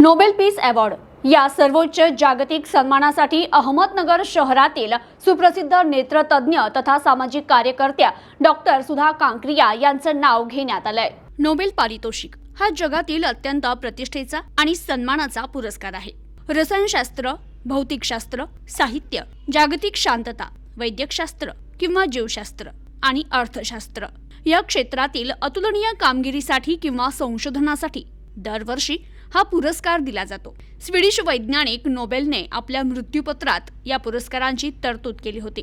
Nobel peace award. या सर्वोच्च जागतिक सन्मानासाठी अहमदनगर शहरातील सुप्रसिद्ध नेत्रतज्ञ तथा सामाजिक कार्यकर्त्या डॉक्टर सुधा कांक्रिया यांचं नाव घेण्यात आलंय. नोबेल पारितोषिक हा जगातील अत्यंत प्रतिष्ठेचा आणि सन्मानाचा पुरस्कार आहे. रसायनशास्त्र भौतिकशास्त्र साहित्य जागतिक शांतता वैद्यकशास्त्र किंवा जीवशास्त्र आणि अर्थशास्त्र या क्षेत्रातील अतुलनीय कामगिरीसाठी किंवा संशोधनासाठी दरवर्षी हा पुरस्कार दिला जातो. स्वीडिश वैज्ञानिक नोबेलने आपल्या मृत्यूपत्रात या पुरस्कारांची तरतूद केली होती.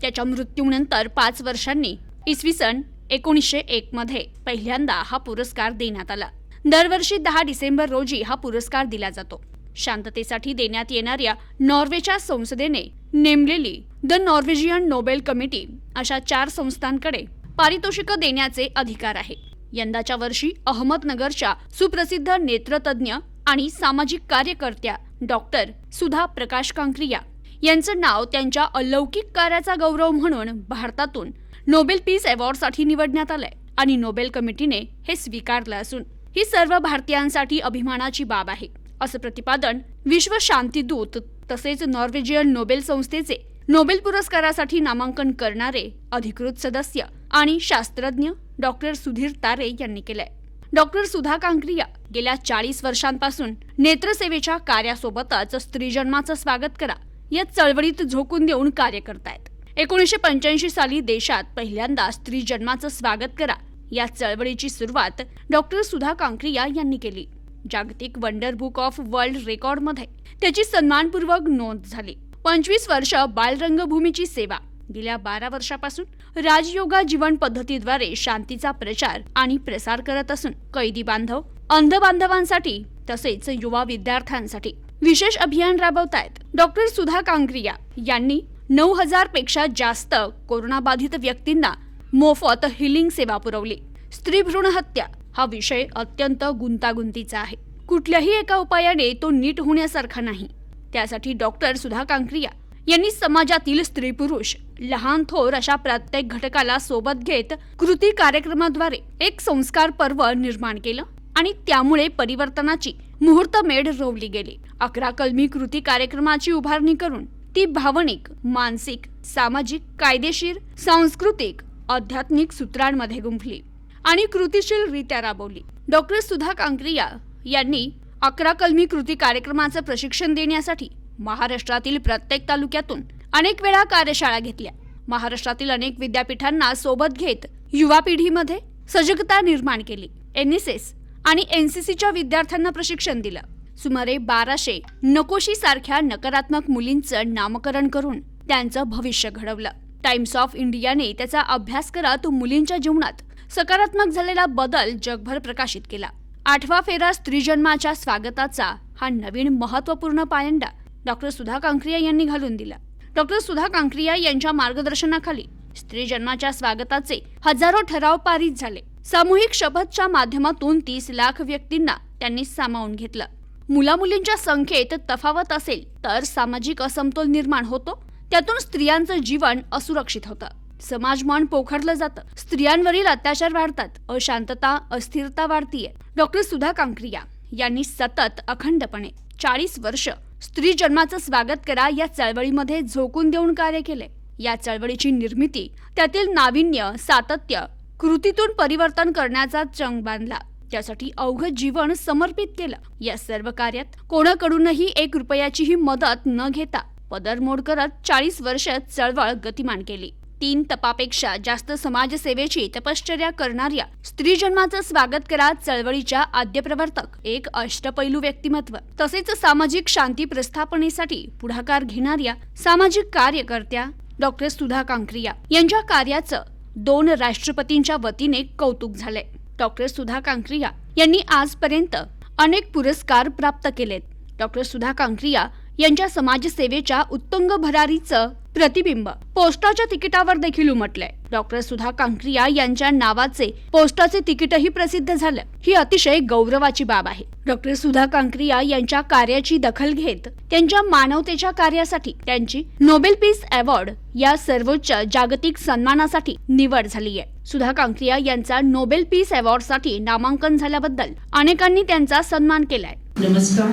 त्याच्या मृत्यूनंतर पाच वर्षांनी इसवी सन एकोणीसशे एक मध्ये पहिल्यांदा हा पुरस्कार देण्यात आला. दरवर्षी दहा डिसेंबर रोजी हा पुरस्कार दिला जातो. शांततेसाठी देण्यात येणाऱ्या नॉर्वेच्या संसदेने नेमलेली द नॉर्वेजियन नोबेल कमिटी अशा चार संस्थांकडे पारितोषिकं देण्याचे अधिकार आहे. यंदाच्या वर्षी अहमदनगरच्या सुप्रसिद्ध नेत्रतज्ञ आणि सामाजिक कार्यकर्त्या डॉक्टर सुधा प्रकाश कांक्रिया यांचं नाव त्यांच्या अलौकिक कार्याचा गौरव म्हणून भारतातून नोबेल पीस अवॉर्डसाठी निवडण्यात आलंय आणि नोबेल कमिटीने हे स्वीकारलं असून ही सर्व भारतीयांसाठी अभिमानाची बाब आहे असं प्रतिपादन विश्व शांतीदूत तसेच नॉर्वेजियन नोबेल संस्थेचे नोबेल पुरस्कारासाठी नामांकन करणारे अधिकृत सदस्य आणि शास्त्रज्ञ डॉक्टर सुधीर तारे यांनी केलंय. डॉक्टर सुधा कांक्रिया गेल्या चाळीस वर्षांपासून नेत्रसेवेच्या कार्यासोबतच स्त्रीजन्माचं स्वागत करा या चळवळीत झोकून देऊन कार्य करतायत. एकोणीसशे पंच्याऐंशी साली देशात पहिल्यांदा स्त्री जन्माचं स्वागत करा या चळवळीची सुरुवात डॉक्टर सुधा कांक्रिया यांनी केली. जागतिक वंडर बुक ऑफ वर्ल्ड रेकॉर्डमध्ये त्याची सन्मानपूर्वक नोंद झाली. पंचवीस वर्ष बालरंगभूमीची सेवा गेल्या बारा वर्षापासून राजयोगा जीवन पद्धतीद्वारे शांतीचा प्रचार आणि प्रसार करत असून कैदी बांधव अंध बांधवांसाठी तसेच युवा विद्यार्थ्यांसाठी विशेष अभियान राबवतायत. डॉक्टर सुधा कांग्रिया यांनी नऊ हजारपेक्षा जास्त कोरोनाबाधित व्यक्तींना मोफत हिलिंग सेवा पुरवली. स्त्री भ्रूण हत्या हा विषय अत्यंत गुंतागुंतीचा आहे. कुठल्याही एका उपायाने तो नीट होण्यासारखा नाही. त्यासाठी डॉक्टर सुधा कांक्रिया यांनी समाजातील स्त्री पुरुष लहान थोर अशा प्रत्येक घटकाला सोबत घेत कृती कार्यक्रमाद्वारे एक संस्कार पर्व निर्माण केलं आणि त्यामुळे परिवर्तनाची मुहूर्तमेढ रोवली गेली. अकरा कलमी कृती कार्यक्रमाची उभारणी करून ती भावनिक मानसिक सामाजिक कायदेशीर सांस्कृतिक आध्यात्मिक सूत्रांमध्ये गुंफली आणि कृतिशीलरित्या राबवली. डॉक्टर सुधा कांक्रिया यांनी अकरा कलमी कृती कार्यक्रमाचं प्रशिक्षण देण्यासाठी महाराष्ट्रातील प्रत्येक तालुक्यातून अनेक वेळा कार्यशाळा घेतल्या. महाराष्ट्रातील अनेक विद्यापीठांना सोबत घेत युवा पिढीमध्ये सजगता निर्माण केली. एन एस एस आणि एन सी सीच्या विद्यार्थ्यांना प्रशिक्षण दिलं. सुमारे बाराशे नकोशी सारख्या नकारात्मक मुलींचं नामकरण करून त्यांचं भविष्य घडवलं. टाइम्स ऑफ इंडियाने त्याचा अभ्यास करत मुलींच्या जीवनात सकारात्मक झालेला बदल जगभर प्रकाशित केला. आठवा फेरा स्त्रीजन्माच्या स्वागताचा हा नवीन महत्त्वपूर्ण पायंडा डॉक्टर सुधा कांक्रिया यांनी घालून दिला. डॉक्टर सुधा कांक्रिया यांच्या मार्गदर्शनाखाली स्त्री जन्माच्या स्वागताचे हजारो ठराव पारित झाले. सामूहिक शपथच्या माध्यमातून तीस लाख व्यक्तींना त्यांनी सामावून घेतलं. मुलामुलींच्या संख्येत तफावत असेल तर सामाजिक असमतोल निर्माण होतो. त्यातून स्त्रियांचं जीवन असुरक्षित होतं. समाज मन पोखरलं जातं. स्त्रियांवरील अत्याचार वाढतात. अशांतता अस्थिरता वाढतीये. डॉक्टर सुधा कांक्रिया यांनी सतत अखंडपणे चाळीस वर्ष स्त्री जन्माचं स्वागत करा या चळवळीमध्ये झोकून देऊन कार्य केले. या चळवळीची निर्मिती त्यातील नाविन्य सातत्य कृतीतून परिवर्तन करण्याचा चंग बांधला. त्यासाठी अवघड जीवन समर्पित केलं. या सर्व कार्यात कोणाकडूनही एक रुपयाचीही मदत न घेता पदरमोड करत चाळीस वर्ष चळवळ गतिमान केली. तीन तपापेक्षा जास्त समाजसेवेची तपश्चर्या करणाऱ्या स्त्री जन्माचं स्वागत करा चळवळीच्या आद्य प्रवर्तक एक अष्टपैलू व्यक्तिमत्व. तसेच सामाजिक शांती प्रस्थापनेसाठी पुढाकार घेणाऱ्या सामाजिक कार्यकर्त्या डॉक्टर सुधा कांक्रिया यांच्या कार्याचं दोन राष्ट्रपतींच्या वतीने कौतुक झालंय. डॉक्टर सुधा कांक्रिया यांनी आजपर्यंत अनेक पुरस्कार प्राप्त केलेत. डॉक्टर सुधा कांक्रिया यांच्या समाजसेवेच्या उत्तुंग भरारीचं प्रतिबिंब. पोस्टाच्या तिकिटावर देखील उमटलंय. डॉक्टर सुधा कांक्रिया यांच्या नावाचे पोस्टाचे तिकीटही प्रसिद्ध झालं. ही अतिशय गौरवाची बाब आहे. डॉक्टर सुधा कांक्रिया यांच्या कार्याची दखल घेत त्यांच्या मानवतेच्या कार्यासाठी त्यांची नोबेल पीस अवॉर्ड या सर्वोच्च जागतिक सन्मानासाठी निवड झाली आहे. सुधा कांक्रिया यांचा नोबेल पीस अवॉर्डसाठी नामांकन झाल्याबद्दल अनेकांनी त्यांचा सन्मान केलाय. नमस्कार.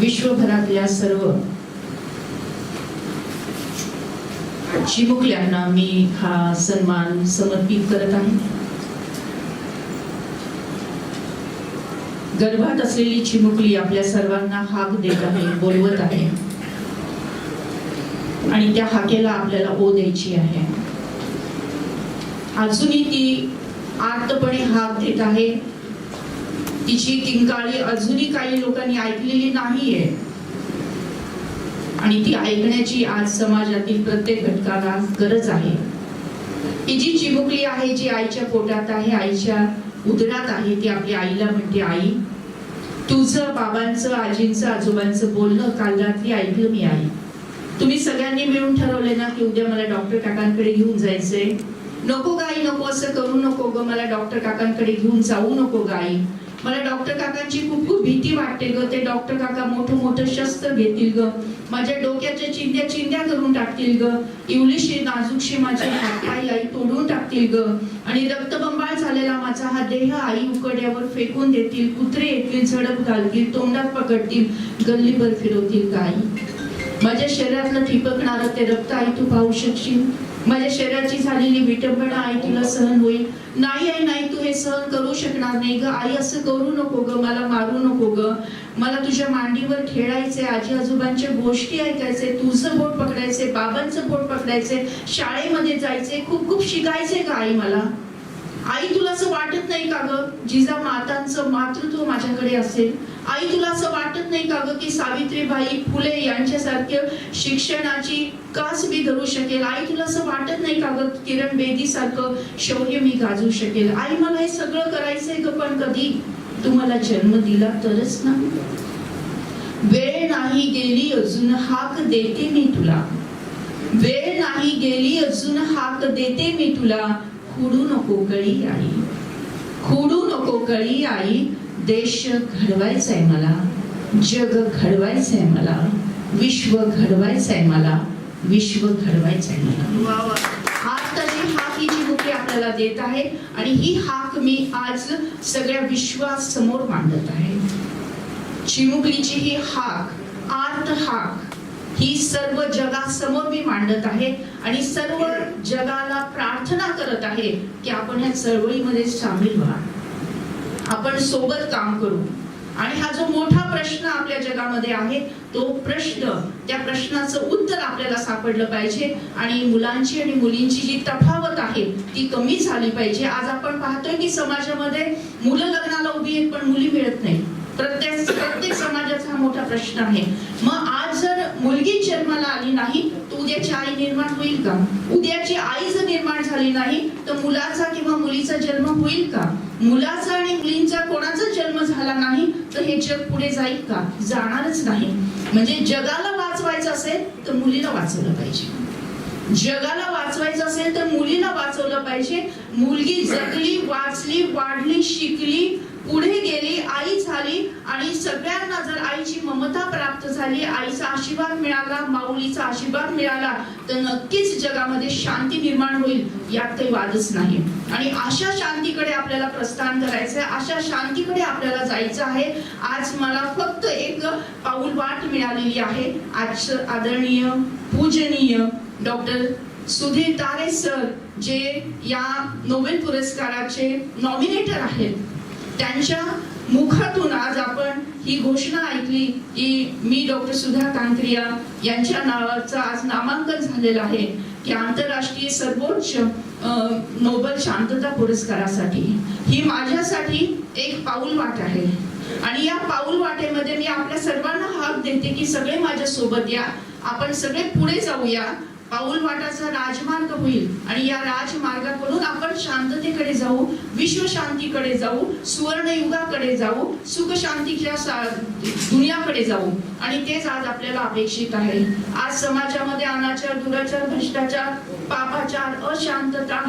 विश्वभरातल्या सर्व चिमुकल्यांना मी हा सन्मान समर्पित करत आहे. गर्भात असलेली चिमुकली आपल्या सर्वांना हाक देत आहे बोलवत आहे. आणि त्या हाकेला आपल्याला ओ द्यायची आहे. अजूनही ती आर्तपणे हाक देत आहे. तिची किंकाळी अजूनही काही लोकांनी ऐकलेली नाहीये. आणि ती ऐकण्याची आज समाजातील प्रत्येक घटकाला गरज आहे. ती जी चिमुकली आहे जी आईच्या पोटात आहे आईच्या उदरात आहे ती आपल्या आईला म्हणते आई तुझं बाबांचं आजींचं आजोबांचं बोलणं काल रात्री ऐकलं मी आई. तुम्ही सगळ्यांनी मिळून ठरवले ना की उद्या मला डॉक्टर काकांकडे घेऊन जायचंय? नको गाई नको असं करू नको ग. मला डॉक्टर काकांकडे घेऊन जाऊ नको गाई मला डॉक्टर काकांची खूप खूप भीती वाटते ग. ते डॉक्टर काका मोठं मोठं शस्त्र घेतील ग. माझ्या डोक्याच्या चिंध्या चिंध्या करून टाकतील ग. इवलीशी नाजूकशी माझे हातपाय आई तोडून टाकतील ग. आणि रक्तबंबाळ झालेला माझा हा देह आई उकड्यावर फेकून देतील. कुत्रे येतील झडप घालतील तोंडात पकडतील गल्लीभर फिरवतील गाई माझ्या शरीरातलं ठिपकणारं ते रक्त आई तू पाहू शकशील? माझ्या शरीराची झालेली विटंबना आई तुला सहन होईल. नाही आई नाही तू हे सहन करू शकणार नाही ग. आई असं करू नको ग. मला मारू नको ग. मला तुझ्या मांडीवर खेळायचे आजी आजोबांच्या गोष्टी ऐकायचे तुझं बोट पकडायचे बाबांचं बोट पकडायचे शाळेमध्ये जायचे खूप खूप शिकायचे का आई मला. आई तुला असं वाटत नाही का ग? जिजा मातांचं मातृत्व माझ्याकडे असेल आई तुला असं वाटत नाही का ग की सावित्रीबाई फुले यांच्यासारखे शिक्षणाची कास मी धरू शकेल? आई तुला असं वाटत नाही का ग किरण बेदी सारखं शौर्य मी गाजू शकेल? आई मला हे सगळं करायचंय ग पण कधी? तुम्हाला जन्म दिला तरच ना. वेळ नाही गेली अजून हाक देते मी तुला. वेळ नाही गेली अजून हाक देते मी तुला. खुडू नको कळी आई. खुडू नको कळी आई. देश घडवायचाय मला जग घडवायचंय मला विश्व घडवायचंय मला विश्व घडवायचंय मला. आताची हाक ही जी मुके आपल्याला देत आहे आणि ही हाक मी आज सगळ्या विश्वासमोर मांडत आहे. चिमुकलीची ही हाक आर्त हाक ही सर्व जगासमोर मी मांडत आहे आणि सर्व जगाला प्रार्थना करत आहे की आपण ह्या चळवळीमध्ये सामील व्हा. आपण सोबत काम करू. आणि हा जो मोठा प्रश्न आपल्या जगामध्ये आहे तो प्रश्न त्या प्रश्नाचं उत्तर आपल्याला सापडलं पाहिजे. आणि मुलांची आणि मुलींची जी तफावत आहे ती कमी झाली पाहिजे. आज आपण पाहतोय की समाजामध्ये मुलं लग्नाला उभी आहेत पण मुली मिळत नाही. प्रत्येक प्रत्येक समाजाचा हा मोठा प्रश्न आहे. मग आज जर मुलगी जन्माला आली नाही तर उद्याची आई निर्माण होईल का? उद्याची आई जर निर्माण झाली नाही तर मुलाचा किंवा मुलीचा जन्म होईल का? मुलाचा आणि मुलींचा कोणाचा जन्म झाला नाही तर हे जग पुढे जाईल का? जाणारच नाही. म्हणजे जगाला वाचवायचं असेल तर मुलीला वाचवलं पाहिजे. जगाला वाचवायचं असेल तर मुलीला वाचवलं पाहिजे. मुलगी जगली वाचली वाढली शिकली पुढे गेली आई झाली आणि सगळ्यांना जर आईची ममता प्राप्त झाली आईचा आशीर्वाद मिळाला माऊलीचा आशीर्वाद मिळाला तर नक्कीच जगामध्ये शांती निर्माण होईल यात काही वादच नाही. आणि अशा शांतीकडे आपल्याला प्रस्थान करायचंय अशा शांतीकडे आपल्याला जायचं आहे. आज मला फक्त एक पाऊल वाट मिळालेली आहे. आज आदरणीय पूजनीय डॉक्टर सुधीर तारे सर जे या नोबेल पुरस्काराचे नॉमिनेटर आहेत. त्यांच्या मुखातून आज आपण ही घोषणा ऐकली की मी डॉक्टर सुधा कांत्रिया यांच्या नावाचं आज नामांकन झालेलं आहे की आंतरराष्ट्रीय सर्वोच्च अं, नोबेल शांतता पुरस्कारासाठी. ही माझ्यासाठी एक पाऊल वाट आहे. आणि या पाऊल वाटेमध्ये मी आपल्या सर्वांना हाक देते की सगळे माझ्या सोबत या. आपण सगळे पुढे जाऊया. पाऊल वाटाचा राजमार्ग होईल आणि या राजमार्गाकडून आपण शांततेकडे जाऊ विश्व शांतीकडे जाऊ सुवर्णयुगाकडे जाऊ सुख शांतीच्या दुनियाकडे जाऊ. आणि तेच आज आपल्याला अपेक्षित आहे. आज समाजामध्ये अनाचार दुराचार भ्रष्टाचार पापाचार अशांतता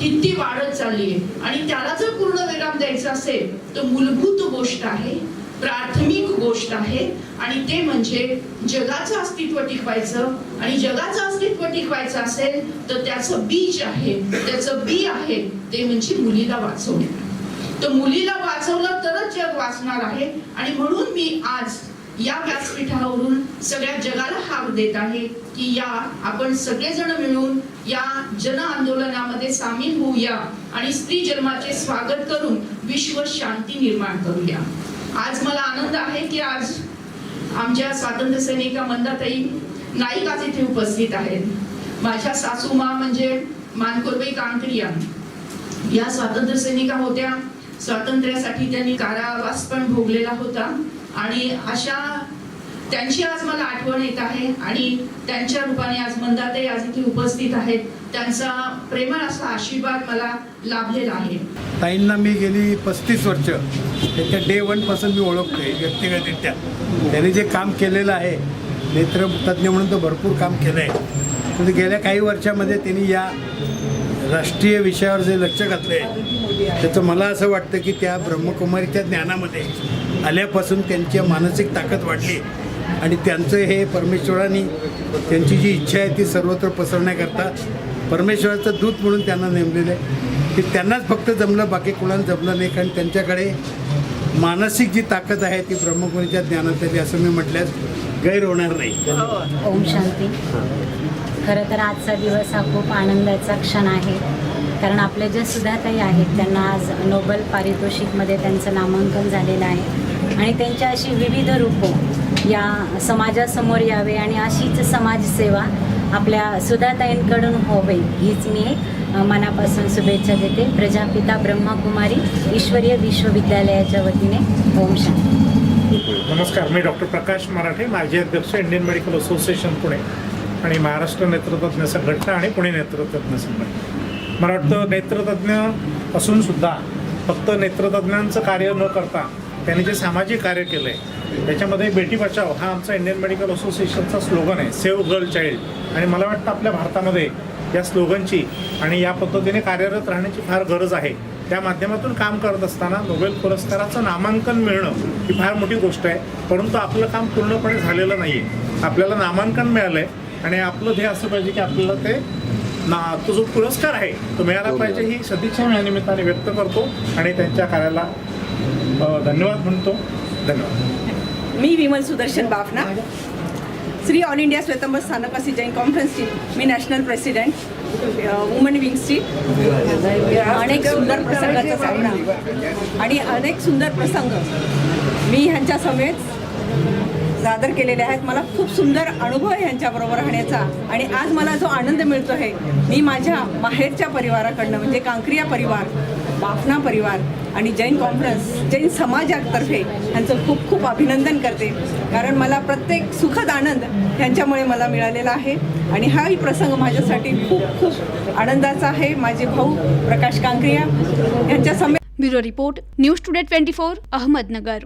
किती वाढत चालली आहे. आणि त्याला जर पूर्ण विराम द्यायचा असेल तर मूलभूत गोष्ट आहे प्राथमिक गोष्ट आहे. आणि ते म्हणजे जगाचं अस्तित्व टिकवायचं. आणि जगाचं अस्तित्व टिकवायचं असेल तर त्याचं बीज आहे. त्याचं बी आहे. ते म्हणजे मुलीला वाचवणे. तर मुलीला वाचवलं तरच जग वाचणार आहे. आणि म्हणून मी आज या व्यासपीठावरून सगळ्या जगाला हाक देत आहे की या आपण सगळेजण मिळून या जन आंदोलनामध्ये सामील होऊया आणि स्त्री जन्माचे स्वागत करून विश्व शांती निर्माण करूया. आज मला आनंद आहे की आज आमच्या स्वातंत्र्य सैनिका मंदाताई नाईक आज इथे उपस्थित आहेत. माझ्या सासूमा म्हणजे मानकोरबाई कांकरिया. या स्वातंत्र्य सैनिका होत्या. स्वातंत्र्यासाठी त्यांनी कारावास पण भोगलेला होता. आणि अशा त्यांची आज मला आठवण येत आहे आणि त्यांच्या रूपाने आज मंदाताई आज इथे उपस्थित आहेत. त्यांचा प्रेमळ असा आशीर्वाद मला लाभलेला आहे. ताईंना मी गेली पस्तीस वर्ष. त्यांच्या डे वनपासून मी ओळखतोय व्यक्तिगतरित्या. त्यांनी जे काम केलेलं आहे नेत्रतज्ञ म्हणून तर भरपूर काम केलं आहे म्हणजे गेल्या काही वर्षामध्ये त्यांनी या राष्ट्रीय विषयावर जे लक्ष घातलं आहे त्याचं मला असं वाटतं की त्या ब्रह्मकुमारीच्या ज्ञानामध्ये आल्यापासून त्यांची मानसिक ताकद वाढली. आणि त्यांचं हे परमेश्वराने त्यांची जी इच्छा आहे ती सर्वत्र पसरण्याकरता परमेश्वराचं दूत म्हणून त्यांना नेमलेलं आहे. की त्यांनाच फक्त जमलं बाकी कुणाला जमलं नाही. कारण त्यांच्याकडे मानसिक जी ताकद आहे ती ब्रह्मकुमारीच्या ज्ञानात आली असं मी म्हटल्यास गैर होणार नाही. ओम शांती. खरं तर आजचा दिवस हा खूप आनंदाचा क्षण आहे. कारण आपल्या ज्या सुधाताई आहेत त्यांना आज नोबल पारितोषिकमध्ये त्यांचं नामांकन झालेलं आहे. आणि त्यांच्या अशी विविध रूपं या समाजासमोर यावे आणि अशीच समाजसेवा आपल्या सुधाताईंकडून व्हावी हीच मी मनापासून शुभेच्छा देते. प्रजापिता ब्रह्मकुमारी ईश्वरीय विश्वविद्यालयाच्या वतीने ओम शांती. नमस्कार मी डॉक्टर प्रकाश मराठे माजी अध्यक्ष इंडियन मेडिकल असोसिएशन पुणे आणि महाराष्ट्र नेत्रतज्ञ संघटना आणि पुणे नेत्रतज्ञ संघटना. मला वाटतं नेत्रतज्ञ असून सुद्धा फक्त नेत्रतज्ञांचं कार्य न करता त्यांनी जे सामाजिक कार्य केलं आहे त्याच्यामध्ये बेटी बचाव हा आमचा इंडियन मेडिकल असोसिएशनचा स्लोगन आहे. सेव्ह गर्ल चाइल्ड आणि मला वाटतं आपल्या भारतामध्ये या स्लोगनची आणि या पद्धतीने कार्यरत राहण्याची फार गरज आहे. त्या माध्यमातून काम करत असताना नोबेल पुरस्काराचं नामांकन मिळणं ही फार मोठी गोष्ट आहे. परंतु आपलं काम पूर्णपणे झालेलं नाही आहे आपल्याला नामांकन मिळालं आहे आणि आपलं ध्येय असं पाहिजे की आपल्याला ते ना तो जो पुरस्कार आहे तो मिळाला पाहिजे ही सदिच्छा मी या निमित्ताने व्यक्त करतो आणि त्यांच्या कार्याला धन्यवाद म्हणतो. धन्यवाद. मी विमल सुदर्शन बाफना. श्री ऑल इंडिया स्वतंत्र स्थानकासी जैन कॉन्फरन्सची मी नॅशनल प्रेसिडेंट वुमन विंग्सची अनेक सुंदर प्रसंगाचा सामना. आणि अनेक सुंदर प्रसंग मी ह्यांच्या समेत सादर केलेले आहेत. मला खूप सुंदर अनुभव आहे ह्यांच्याबरोबर राहण्याचा. आणि आज मला जो आनंद मिळतो आहे मी माझ्या माहेरच्या परिवाराकडनं म्हणजे कांक्रिया परिवार बाफना परिवार आणि जैन कॉन्फरन्स जैन समाजातर्फे यांचं खूप खूप अभिनंदन करते. कारण मला प्रत्येक सुखद आनंद ह्यांच्यामुळे मला मिळालेला आहे. आणि हाही प्रसंग माझ्यासाठी खूप खूप आनंदाचा आहे. माझे भाऊ प्रकाश कांक्रिया यांच्या समेत bureau report news today twenty four Ahmednagar.